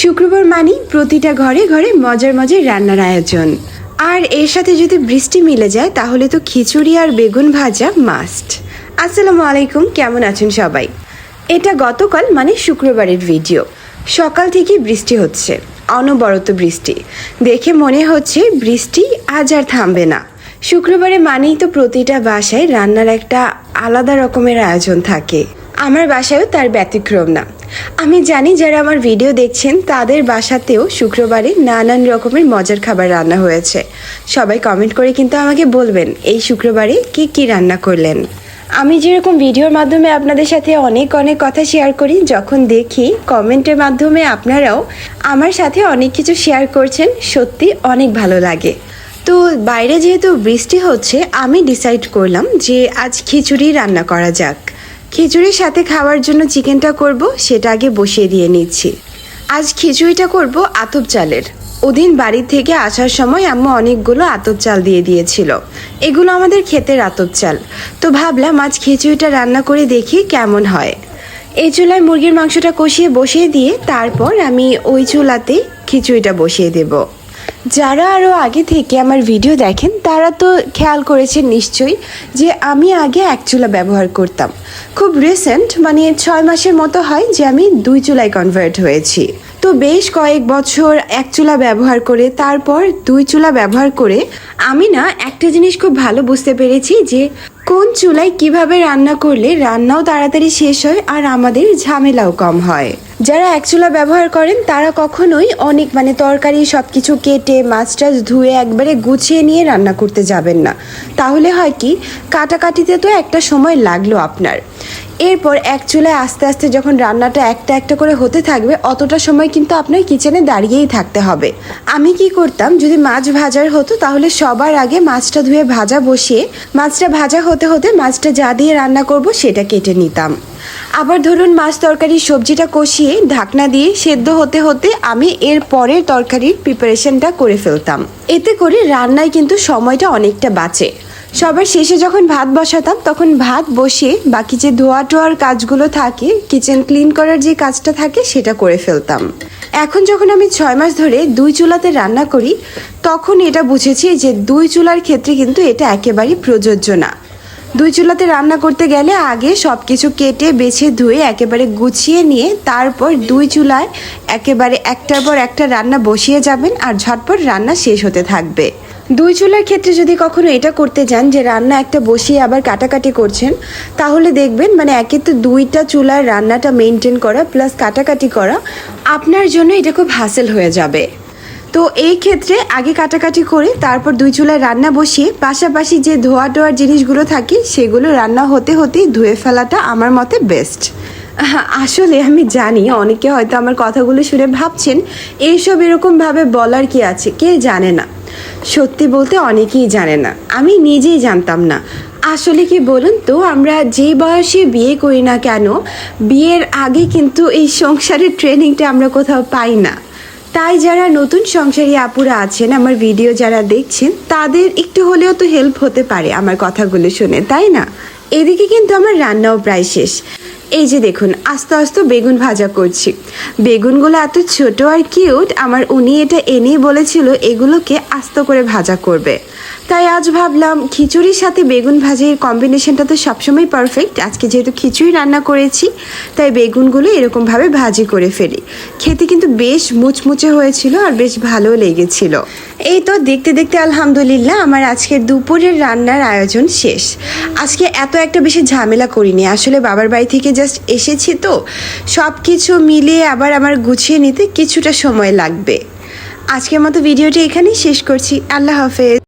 শুক্রবার মানেই প্রতিটা ঘরে ঘরে মজার মজার রান্নার আয়োজন। আর এর সাথে যদি বৃষ্টি মিলে যায়, তাহলে তো খিচুড়ি আর বেগুন ভাজা মাস্ট আসসালামু আলাইকুম, কেমন আছেন সবাই? এটা গতকাল মানে শুক্রবারের ভিডিও সকাল থেকে বৃষ্টি হচ্ছে, অনবরত বৃষ্টি। দেখে মনে হচ্ছে বৃষ্টি আজ আর থামবে না। শুক্রবারে মানেই তো প্রতিটা বাসায় রান্নার একটা আলাদা রকমের আয়োজন থাকে। আমার বাসায়ও তার ব্যতিক্রম না। আমি জানি যারা আমার ভিডিও দেখছেন, তাদের বাসাতেও শুক্রবারে নানান রকমের মজার খাবার রান্না হয়েছে। সবাই কমেন্ট করে কিন্তু আমাকে বলবেন, এই শুক্রবারে কি কি রান্না করলেন? আমি যেরকম ভিডিওর মাধ্যমে আপনাদের সাথে অনেক অনেক কথা শেয়ার করি, যখন দেখি কমেন্টের মাধ্যমে আপনারাও আমার সাথে অনেক কিছু শেয়ার করছেন, সত্যি অনেক ভালো লাগে। তো বাইরে যেহেতু বৃষ্টি হচ্ছে, আমি ডিসাইড করলাম যে আজ খিচুড়ি রান্না করা যাক। খিচুড়ির সাথে খাওয়ার জন্য চিকেনটা করব, সেটা আগে বসিয়ে দিয়ে নিচ্ছি। আজ খিচুড়িটা করব আতপ চালের। ওদিন বাড়ি থেকে আসার সময় আম্মু অনেকগুলো আতপ চাল দিয়ে দিয়েছিল। এগুলো আমাদের ক্ষেতের আতপ চাল। তো ভাবলাম আজ খিচুড়িটা রান্না করে দেখি কেমন হয়। এই চুলায় মুরগির মাংসটা কষিয়ে বসিয়ে দিয়ে তারপর আমি ওই চুলাতে খিচুড়িটা বসিয়ে দেবো। যারা আরও আগে থেকে আমার ভিডিও দেখেন, তারা তো খেয়াল করেছেন নিশ্চয়ই যে আমি আগে এক চুলা ব্যবহার করতাম। খুব রিসেন্ট মানে ছয় মাসের মতো হয় যে আমি দুই চুলায় কনভার্ট হয়েছি। তো বেশ কয়েক বছর এক চুলা ব্যবহার করে, তারপর দুই চুলা ব্যবহার করে আমি না একটা জিনিস খুব ভালো বুঝতে পেরেছি যে কোন চুলায় কীভাবে রান্না করলে রান্নাও তাড়াতাড়ি শেষ হয় আর আমাদের ঝামেলাও কম হয়? যারা এক চুলা ব্যবহার করেন, তারা কখনোই অনেক মানে তরকারি সব কিছু কেটে, মাছ টাছ ধুয়ে একবারে গুছিয়ে নিয়ে রান্না করতে যাবেন না। তাহলে হয় কি, কাটাকাটিতে তো একটা সময় লাগল আপনার। এরপর এক চুলায় আস্তে আস্তে যখন রান্নাটা একটা একটা করে হতে থাকবে, অতটা সময় কিন্তু আপনার কিচেনে দাঁড়িয়েই থাকতে হবে। আমি কি করতাম, যদি মাছ ভাজার হতো, তাহলে সবার আগে মাছটা ধুয়ে ভাজা বসিয়ে, মাছটা ভাজা হতে হতে মাছটা যা দিয়ে রান্না করব সেটা কেটে নিতাম। আবার ধরুন মাছ তরকারির সবজিটা কষিয়ে ঢাকনা দিয়ে সেদ্ধ হতে হতে আমি এর পরের তরকারির প্রিপারেশনটা করে ফেলতাম। এতে করে রান্নায় কিন্তু সময়টা অনেকটা বাঁচে। সবার শেষে যখন ভাত বসাতাম, তখন ভাত বসিয়ে বাকি যে ধোয়া টোয়ার কাজগুলো থাকে, কিচেন ক্লিন করার যে কাজটা থাকে, সেটা করে ফেলতাম। এখন যখন আমি ছয় মাস ধরে দুই চুলাতে রান্না করি, তখন এটা বুঝেছি যে দুই চুলার ক্ষেত্রে কিন্তু এটা একেবারেই প্রযোজ্য না। দুই চুলাতে রান্না করতে গেলে আগে সব কিছু কেটে, বেছে, ধুয়ে, একেবারে গুছিয়ে নিয়ে, তারপর দুই চুলায় একেবারে একটার পর একটা রান্না বসিয়ে যাবেন আর ঝটপট রান্না শেষ হতে থাকবে। দুই চুলার ক্ষেত্রে যদি কখনো এটা করতে যান যে রান্না একটা বসিয়ে আবার কাটাকাটি করছেন, তাহলে দেখবেন মানে একে তো দুইটা চুলার রান্নাটা মেনটেন করা প্লাস কাটাকাটি করা আপনার জন্য এটা খুব হাসেল হয়ে যাবে। তো এই ক্ষেত্রে আগে কাটাকাটি করে তারপর দুই চুলায় রান্না বসিয়ে পাশাপাশি যে ধোয়া টোয়ার জিনিসগুলো থাকে সেগুলো রান্না হতে হতেই ধুয়ে ফেলাটা আমার মতে বেস্ট আসলে আমি জানি অনেকে হয়তো আমার কথাগুলো শুনে ভাবছেন, এইসব এরকমভাবে বলার কি আছে? কে জানে না। সত্যি বলতে অনেকেই জানে না। আমি নিজেই জানতাম না। আসলে কি বলুন তো, আমরা যে বয়সে বিয়ে করি না কেন, বিয়ের আগে কিন্তু এই সংসারের ট্রেনিংটা আমরা কোথাও পাই না। তাই যারা নতুন সংসারী আপুরা আছেন, আমার ভিডিও যারা দেখছেন, তাদের একটু হলেও তো হেল্প হতে পারে আমার কথাগুলো শুনে, তাই না? এদিকে কিন্তু আমার রান্নাও প্রায় শেষ। এই যে দেখুন, আস্তে আস্তে বেগুন ভাজা করছি। বেগুনগুলো এত ছোট আর কিউট, আমার উনি এটা এনেই বলেছিল এগুলোকে আস্ত করে ভাজা করবে। তাই আজ ভাবলাম, খিচুড়ির সাথে বেগুন ভাজির কম্বিনেশনটা তো সবসময় পারফেক্ট আজকে যেহেতু খিচুড়ি রান্না করেছি, তাই বেগুনগুলো এরকমভাবে ভাজি করে ফেলি। খেতে কিন্তু বেশ মুচমুচে হয়েছিল আর বেশ ভালো লেগেছিল। এই তো দেখতে দেখতে আলহামদুলিল্লাহ আমার আজকের দুপুরের রান্নার আয়োজন শেষ। আজকে এত একটা বেশি ঝামেলা করিনি। আসলে বাবার বাড়ি থেকে জাস্ট এসেছি তো। সব কিছু মিলিয়ে আবার আমার গুছিয়ে নিতে কিছুটা সময় লাগবে। আজকের মতো ভিডিওটি এখানেই শেষ করছি। আল্লাহ হাফেজ।